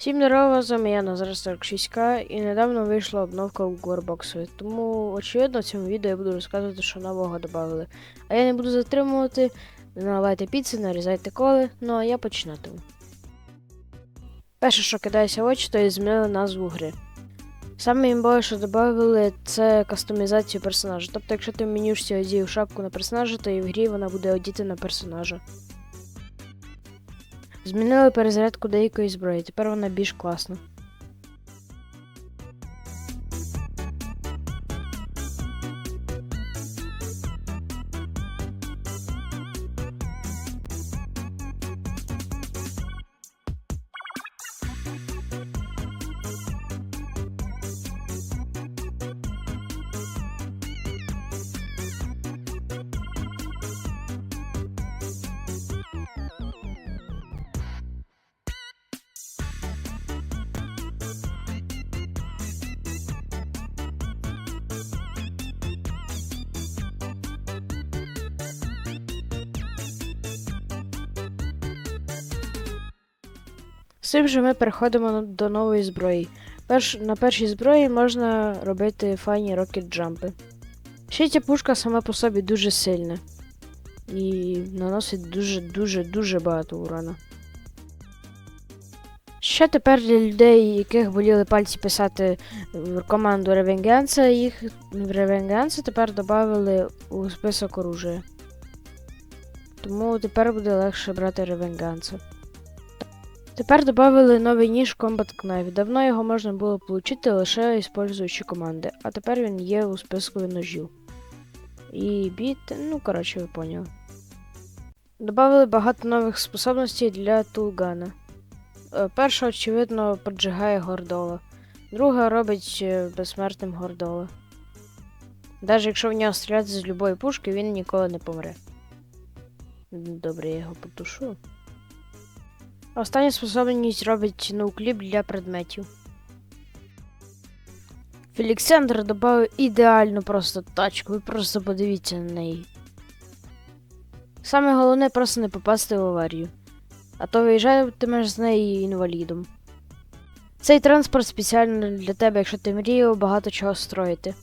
Всім здорово, з вами я Назар 46К і недавно вийшла обновка у Горбоксу, тому очевидно в цьому відео я буду розказувати, що нового додали. А я не буду затримувати, наливайте піци, нарізайте коли, ну а я починатиму. Перше, що кидається в очі, то є змінили назву гри. Саме імбове, що додали, це кастомізацію персонажа. Тобто, якщо ти в одів шапку на персонажа, то і в грі вона буде одіти на персонажа. Змінили перезарядку деякої зброї, тепер вона більш класна. Цим же ми переходимо до нової зброї. Перш, на першій зброї можна робити файні рокет джампи. Ще ця пушка сама по собі дуже сильна і наносить дуже-дуже дуже багато урона. Ще тепер для людей, яких боліли пальці писати в команду Ревенгенса, їх в Ревенгенса тепер додали у список оружия. Тому тепер буде легше брати Ревенгенса. Тепер додали новий ніж Combat Knife. Давно його можна було отримати лише використовуючи команди, а тепер він є у списку ножів. І біт, ну коротше, ви поняли. Добавили багато нових способностей для Тулгана. Е, Перша, очевидно, поджигає гордола. Друга робить е, безсмертним гордола. Навіть якщо в нього стріляти з любої пушки, він ніколи не помре. Добре, я його потушу. Остання способність робить ноукліп для предметів. Феліксандр додав ідеальну просто тачку, ви просто подивіться на неї. Саме головне просто не попасти в аварію, а то виїжджатимеш з неї інвалідом. Цей транспорт спеціально для тебе, якщо ти мріяв багато чого строїти.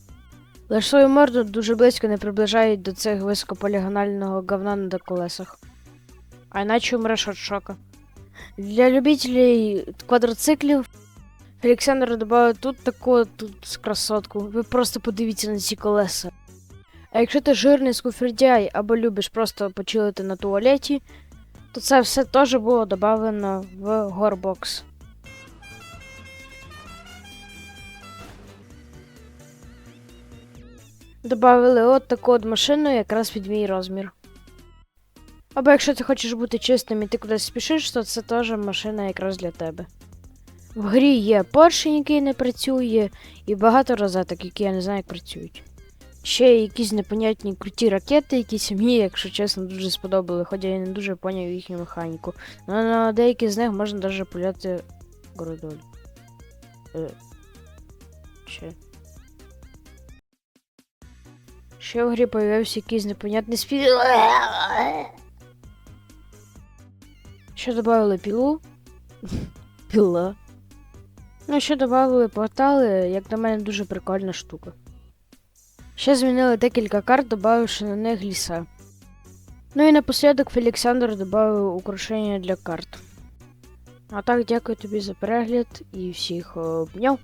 Лиш свою морду дуже близько не приближають до цих високополігонального говна на колесах. А іначе умреш від шока. Для любителей квадроциклів Олександр додав тут таку тут красотку. Ви просто подивіться на ці колеса. А якщо ти жирний скуфердяй або любиш просто почилити на туалеті, то це все теж було додано в Горбокс. Добавили от таку от машину якраз під мій розмір. Або якщо ти хочеш бути чистим і ти кудись спішиш, то це теж машина якраз для тебе. В грі є поршень, який не працює, і багато розеток, які я не знаю, як працюють. Ще є якісь непонятні круті ракети, які мені, якщо чесно, дуже сподобали, хоча я не дуже поняв їхню механіку. Ну, на деякі з них можна навіть пуляти городоль. Е. Ще. Ще в грі появився якийсь непонятний спів. Ще додали пілу. Піла. Ну, ще додали портали, як на мене, дуже прикольна штука. Ще змінили декілька карт, додавши на них ліса. Ну і напослідок Феліксандр додав украшення для карт. А так, дякую тобі за перегляд і всіх обняв.